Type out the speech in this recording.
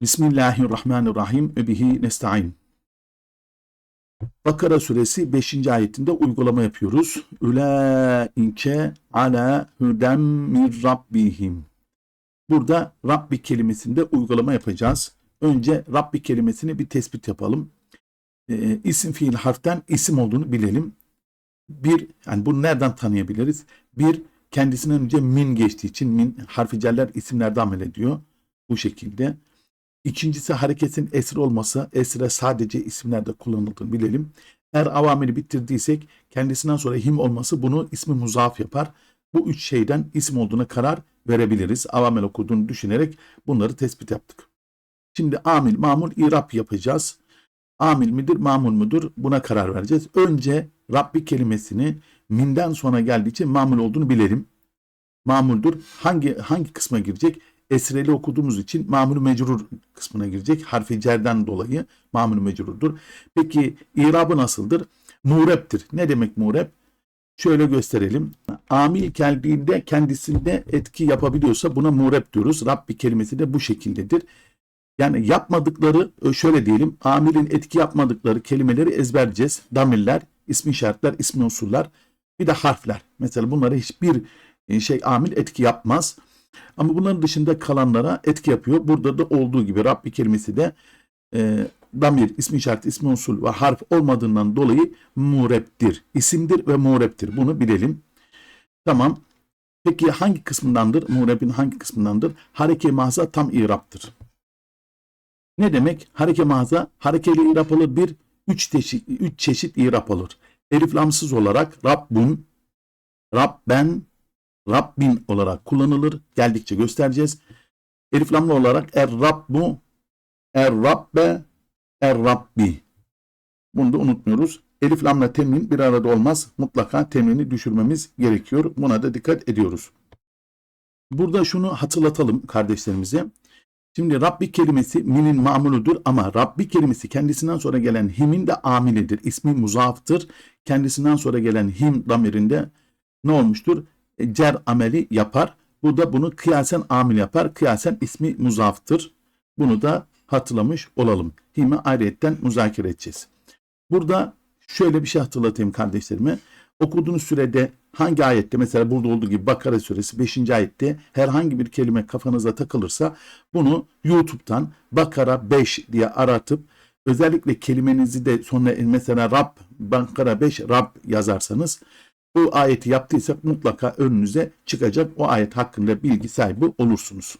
Bismillahirrahmanirrahim ve bihi nesta'in. Bakara suresi 5. ayetinde uygulama yapıyoruz. Ulaike ala hudem min rabbihim. Burada Rabbi kelimesinde uygulama yapacağız. Önce Rabbi kelimesini bir tespit yapalım. Ee, isim fiil harften isim olduğunu bilelim. Bir, yani bunu nereden tanıyabiliriz? Bir, kendisinden önce min geçtiği için min harfi celler isimlerde amel ediyor. Bu şekilde. İkincisi hareketin esri olması, esre sadece isimlerde kullanıldığını bilelim. Eğer avameli bitirdiysek kendisinden sonra him olması bunu ismi muzaf yapar. Bu üç şeyden isim olduğuna karar verebiliriz. Avamel okuduğunu düşünerek bunları tespit yaptık. Şimdi amil, mamul, irap yapacağız. Amil midir, mamul mudur buna karar vereceğiz. Önce Rabbi kelimesini minden sonra geldiği için mamul olduğunu bilelim. Mamuldur. Hangi hangi kısma girecek? Esreli okuduğumuz için mamul mecrur kısmına girecek. Harfi cerden dolayı mamul mecrurdur. Peki irabı nasıldır? Mureptir. Ne demek murep? Şöyle gösterelim. Amil geldiğinde kendisinde etki yapabiliyorsa buna murep diyoruz. Rabbi kelimesi de bu şekildedir. Yani yapmadıkları şöyle diyelim. Amilin etki yapmadıkları kelimeleri ezberleyeceğiz. Damirler, ismi işaretler, ismi unsurlar bir de harfler. Mesela bunlara hiçbir şey amil etki yapmaz. Ama bunların dışında kalanlara etki yapıyor. Burada da olduğu gibi Rabbi kelimesi de e, damir, ismi işaret, ismi usul ve harf olmadığından dolayı mureptir. İsimdir ve mureptir. Bunu bilelim. Tamam. Peki hangi kısmındandır? Murebin hangi kısmındandır? Hareke mahza tam iraptır. Ne demek? Hareke mahza harekeli irap alır bir, üç çeşit, üç çeşit irap alır. Elif lamsız olarak Rabbun, Rabben, Rabbin olarak kullanılır. Geldikçe göstereceğiz. Elif olarak er Rabbu, er Rabbe, er Rabbi. Bunu da unutmuyoruz. Elif lamla temin bir arada olmaz. Mutlaka temini düşürmemiz gerekiyor. Buna da dikkat ediyoruz. Burada şunu hatırlatalım kardeşlerimize. Şimdi Rabbi kelimesi minin mamuludur ama Rabbi kelimesi kendisinden sonra gelen himin de amilidir. İsmi muzaftır. Kendisinden sonra gelen him damirinde ne olmuştur? E, cer ameli yapar. Bu da bunu kıyasen amil yapar. Kıyasen ismi muzaftır. Bunu da hatırlamış olalım. Hime ayrıyetten müzakere edeceğiz. Burada şöyle bir şey hatırlatayım kardeşlerime. Okuduğunuz sürede hangi ayette mesela burada olduğu gibi Bakara suresi 5. ayette herhangi bir kelime kafanıza takılırsa bunu YouTube'dan Bakara 5 diye aratıp özellikle kelimenizi de sonra mesela Rab Bakara 5 Rab yazarsanız bu ayeti yaptıysak mutlaka önünüze çıkacak. O ayet hakkında bilgi sahibi olursunuz.